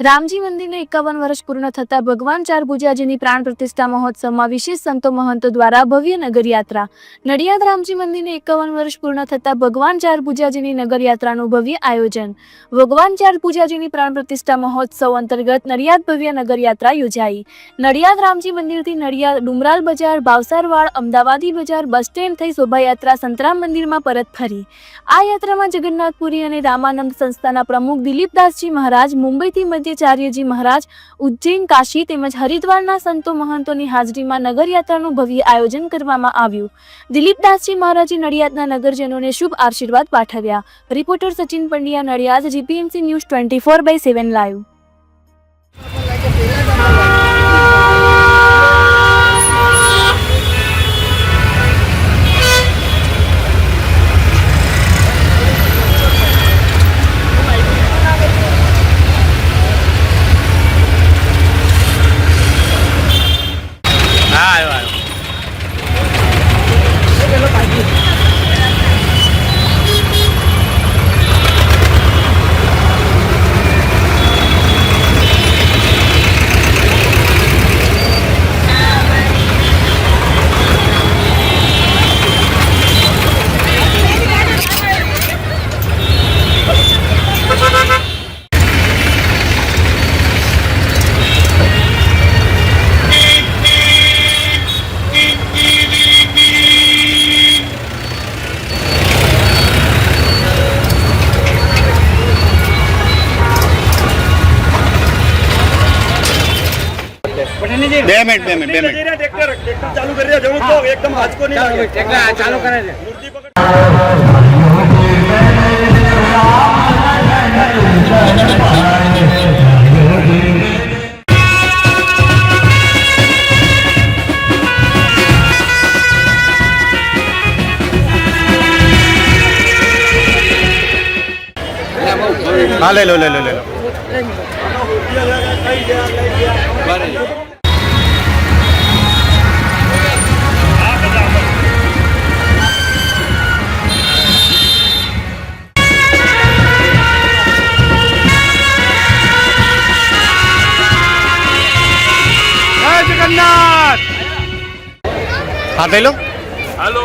Ramji મંદિરને એકાવન વર્ષ પૂર્ણ થતા ભગવાન ચાર ભુજાજીની પ્રાણ પ્રતિષ્ઠા મહોત્સવમાં વિશેષ સંતો મહંતો દ્વારા ભવ્ય નગરયાત્રા. નડિયાદ રામજી મંદિરને એકાવન વર્ષ પૂર્ણ થતા ભગવાન ચાર ભુજાજીની નગરયાત્રાનું ભવ્ય આયોજન. ભગવાન ચાર ભુજાજીની પ્રાણ પ્રતિષ્ઠા મહોત્સવ અંતર્ગત નડિયાદ ભવ્ય નગરયાત્રા યોજાઈ. નડિયાદ રામજી મંદિરથી નડિયાદ ડુમરાલ બજાર, ભાવસારવાડ, અમદાવાદી બજાર, બસ સ્ટેન્ડ થઈ શોભાયાત્રા સંતરામ મંદિરમાં પરત ફરી. આ યાત્રામાં જગન્નાથપુરી અને રામાનંદ સંસ્થાના પ્રમુખ દિલીપદાસજી મહારાજ મુંબઈથી મધ્યચાર્યજી મહારાજ, ઉજ્જૈન, કાશી તેમજ હરિદ્વારના સંતો મહંતોની હાજરીમાં નગરયાત્રાનું ભવ્ય આયોજન કરવામાં આવ્યું. દિલીપદાસજી મહારાજે નડિયાદના નગરજનોને શુભ આશીર્વાદ પાઠવ્યા. Reporter Sachin Pandya, Nadiad, GPMC news twenty four by seven live. બે મિનિટ બે મિનિટ બે મિનિટ ટ્રેક્ટર ટ્રેક્ટર ચાલુ કરી રહ્યા જવું તો એકદમ આંચકો નહીં લાગે ચાલુ કરે છે મૂર્તિ પકડ હા લઈ લો લઈ લો લઈ લો હા લઈ લો. હાલો.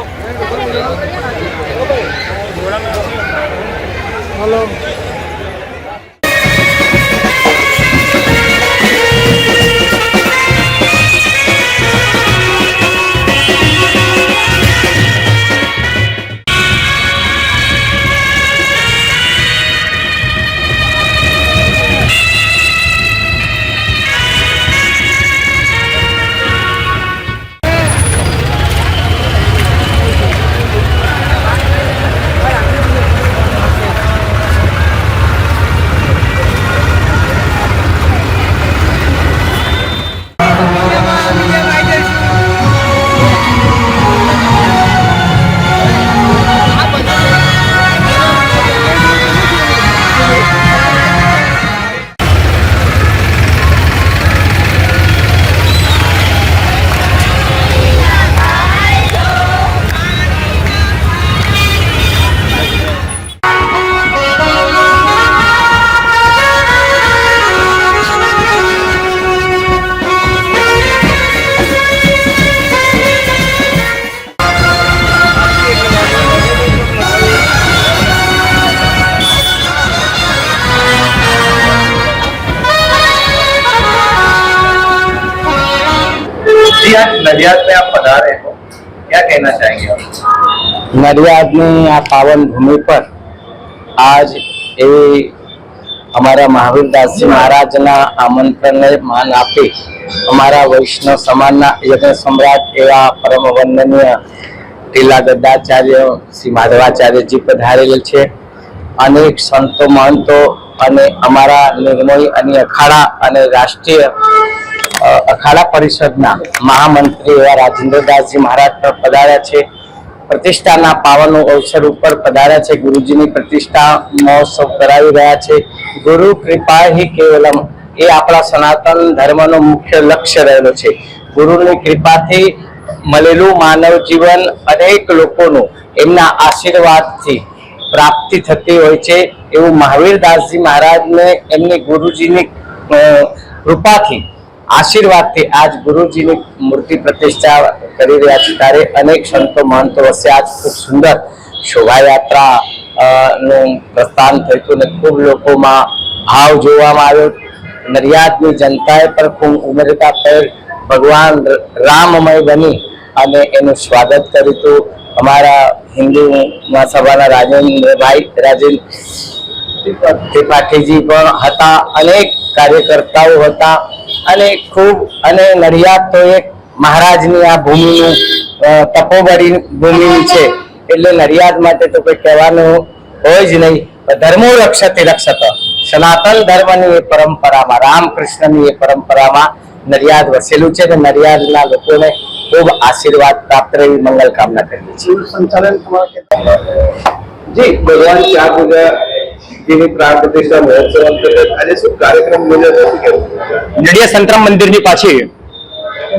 जी आज नडियाद में आप पधारे हो क्या कहना चाहेंगे आप નડિયાદની આ પાવન ભૂમિ પર આજ એવી અમારા મહાવીરદાસજી મહારાજના આમંત્રણને માન આપી અમારા વૈષ્ણવ સમાજના યજ્ઞ સમ્રાટ એવા પરમ વંદનીય ટીલા ગદ્દાચાર્ય શ્રી માધવાચાર્યજી પધારેલ છે અનેક સંતો મહંતો અને અમારા નિર્મોહી અને અખાડા અને રાષ્ટ્રીય અ, અખાડા પરિષદના મહામંત્રી એવા રાજેન્દ્રદાસજી મહારાજ પર પધાર્યા છે. પ્રતિષ્ઠાના પાવન અવસર ઉપર પધાર્યા છે. ગુરુજીની પ્રતિષ્ઠા મહોત્સવ કરાવી રહ્યા છે. ગુરુ કૃપા હિ કેવલમ. એ આપણા સનાતન ધર્મનો મુખ્ય લક્ષ્ય રહેલો છે. ગુરુની કૃપાથી મળેલું માનવ જીવન અનેક લોકોનું એમના આશીર્વાદથી પ્રાપ્તિ થતી હોય છે. એવું મહાવીરદાસજી મહારાજને એમની ગુરુજીની કૃપાથી આશીર્વાદથી આજ ગુરુજીની મૂર્તિ પ્રતિષ્ઠા કરી રહ્યા છે. ત્યારે અનેક સંતો, મહંતો વચ્ચે આજ ખૂબ સુંદર શોભાયાત્રા નું પ્રસ્થાન થયું હતું ને ખૂબ લોકોમાં ભાવ જોવામાં આવ્યો. નડિયાદની જનતાએ પણ ખૂબ ઉમરતા પહેર ભગવાન રામમય બની અને એનું સ્વાગત કર્યું હતું. અમારા હિન્દુ મહાસભાના રાજેન્દ્રભાઈ રાજેન્દ્ર ત્રિપાઠીજી પણ હતા. અનેક કાર્યકર્તાઓ હતા. અને ખૂબ અને નડિયાદ તો એક મહારાજની આ ભૂમિનું તપોબરી તપોબળી ભૂમિ છે. એટલે નડિયાદ માટે તો કોઈ કહેવાનું હોય જ નહીં. ધર્મો રક્ષતે રક્ષત. સનાતન ધર્મની એ પરંપરામાં રામકૃષ્ણની એ પરંપરામાં નડિયાદ વસેલું છે. અને નડિયાદના લોકોને ખૂબ આશીર્વાદ પ્રાપ્ત રહી મંગલ કામના કરીએ છીએ. જી ભગવાન ચાર પૂજા જેની પ્રાણ પ્રતિષ્ઠા મહોત્સવ આજે શું કાર્યક્રમ યોજાયો સંતરામ મંદિરની પાછી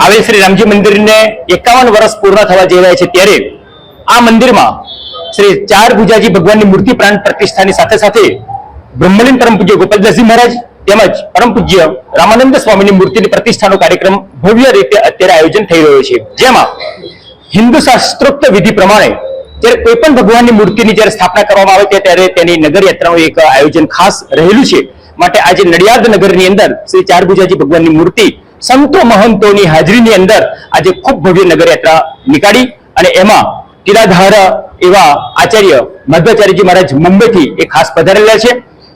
આવેલ શ્રી રામજી મંદિરને એકાવન વર્ષ પૂર્ણ થવા જઈ રહ્યા છે ત્યારે આ મંદિરમાં શ્રી ચાર ભુજાજી ભગવાનની મૂર્તિ પ્રાણ પ્રતિષ્ઠાની સાથે સાથે બ્રહ્મલીન પરમ પૂજ્ય ગોપાલદાસજી મહારાજ તેમજ પરમ પૂજ્ય રામાનંદ સ્વામીની મૂર્તિની પ્રતિષ્ઠાનો કાર્યક્રમ ભવ્ય રીતે અત્યારે આયોજન થઈ રહ્યો છે. જેમાં હિન્દુ શાસ્ત્રોક્ત વિધિ પ્રમાણે જ્યારે કોઈ પણ ભગવાનની મૂર્તિની જ્યારે સ્થાપના કરવામાં આવે ત્યારે તેની નગર યાત્રાનું એક આયોજન ખાસ રહેલું છે. માટે આજે નડિયાદ નગરની અંદર શ્રી ચારભુજાજી ભગવાનની મૂર્તિ સંતો મહંતોની હાજરીની અંદર આજે ખૂબ ભવ્ય નગર યાત્રા નીકાળી અને એમાં કિરાધાર એવા આચાર્ય મધ્વાચાર્યજી મહારાજ મુંબઈથી એ ખાસ પધારેલા છે.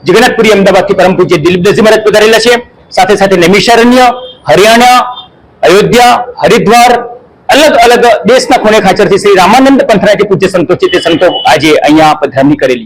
જગન્નાથપુરી અમદાવાદથી પરમ પૂજ્ય દિલીપદાસજી મહારાજ પધારેલા છે. સાથે સાથે નૈમિષારણ્ય, હરિયાણા, અયોધ્યા, હરિદ્વાર અલગ અલગ દેશના ખૂણે ખાચરથી શ્રી રામાનંદ પંથના જે પૂજ્ય સંતો છે. તે સંતો આજે અહીંયા પધરામણી કરેલી